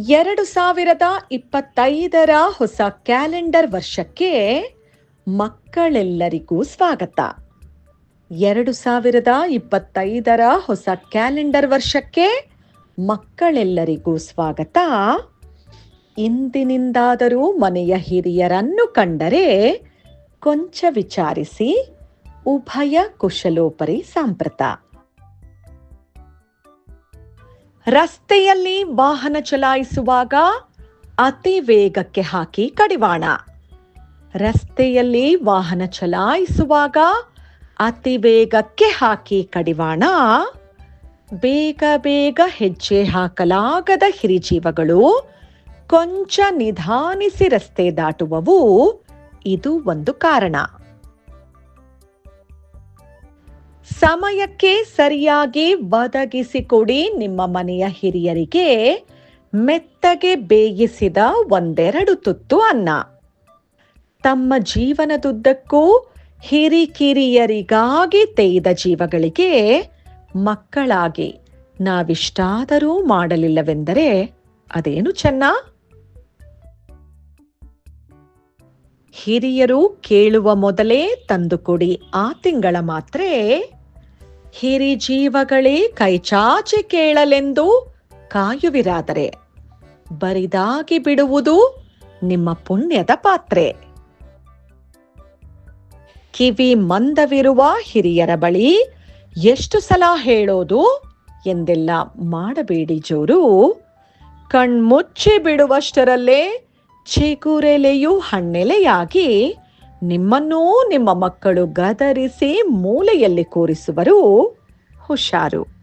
ಎರಡು ಸಾವಿರದ ಇಪ್ಪತ್ತೈದರ ಹೊಸ ಕ್ಯಾಲೆಂಡರ್ ವರ್ಷಕ್ಕೆ ಮಕ್ಕಳೆಲ್ಲರಿಗೂ ಸ್ವಾಗತ. ಎರಡು ಸಾವಿರದ ಇಪ್ಪತ್ತೈದರ ಹೊಸ ಕ್ಯಾಲೆಂಡರ್ ವರ್ಷಕ್ಕೆ ಮಕ್ಕಳೆಲ್ಲರಿಗೂ ಸ್ವಾಗತ. ಇಂದಿನಿಂದಾದರೂ ಮನೆಯ ಹಿರಿಯರನ್ನು ಕಂಡರೆ ಕೊಂಚ ವಿಚಾರಿಸಿ ಉಭಯ ಕುಶಲೋಪರಿ ಸಾಂಪ್ರತ. ರಸ್ತೆಯಲ್ಲಿ ವಾಹನ ಚಲಾಯಿಸುವಾಗ ಅತಿ ವೇಗಕ್ಕೆ ಹಾಕಿ ಕಡಿವಾಣ. ರಸ್ತೆಯಲ್ಲಿ ವಾಹನ ಚಲಾಯಿಸುವಾಗ ಅತಿ ವೇಗಕ್ಕೆ ಹಾಕಿ ಕಡಿವಾಣ. ಬೇಗ ಬೇಗ ಹೆಜ್ಜೆ ಹಾಕಲಾಗದ ಹಿರಿಜೀವಗಳು ಕೊಂಚ ನಿಧಾನಿಸಿ ರಸ್ತೆ ದಾಟುವವು ಇದು ಒಂದು ಕಾರಣ. ಸಮಯಕ್ಕೆ ಸರಿಯಾಗಿ ಒದಗಿಸಿಕೊಡಿ ನಿಮ್ಮ ಮನೆಯ ಹಿರಿಯರಿಗೆ ಮೆತ್ತಗೆ ಬೇಯಿಸಿದ ಒಂದೆರಡು ತುತ್ತು ಅನ್ನ. ತಮ್ಮ ಜೀವನದುದ್ದಕ್ಕೂ ಹಿರಿಕಿರಿಯರಿಗಾಗಿ ತೆಯ್ದ ಜೀವಗಳಿಗೆ ಮಕ್ಕಳಾಗಿ ನಾವಿಷ್ಟಾದರೂ ಮಾಡಲಿಲ್ಲವೆಂದರೆ ಅದೇನು ಚೆನ್ನ? ಹಿರಿಯರು ಕೇಳುವ ಮೊದಲೇ ತಂದುಕೊಡಿ ಆ ತಿಂಗಳ ಮಾತ್ರೆ ಹಿರಿ ಜೀವಗಳೇ ಕೈಚಾಚಿ ಕೇಳಲೆಂದು ಕಾಯುವಿರಾದರೆ. ಬರಿದಾಗಿ ಬಿಡುವುದು ನಿಮ್ಮ ಪುಣ್ಯದ ಪಾತ್ರೆ. ಕಿವಿ ಮಂದವಿರುವ ಹಿರಿಯರ ಬಳಿ ಎಷ್ಟು ಸಲ ಹೇಳೋದು ಎಂದೆಲ್ಲ ಮಾಡಬೇಡಿ ಜೋರು. ಕಣ್ಮುಚ್ಚಿ ಬಿಡುವಷ್ಟರಲ್ಲೇ ಚಿಗುರೆಲೆಯು ಹಣ್ಣೆಲೆಯಾಗಿ ನಿಮ್ಮನ್ನೂ ನಿಮ್ಮ ಮಕ್ಕಳು ಗದರಿಸಿ ಮೂಲೆಯಲ್ಲಿ ಕೂರಿಸುವರು. ಹುಷಾರು.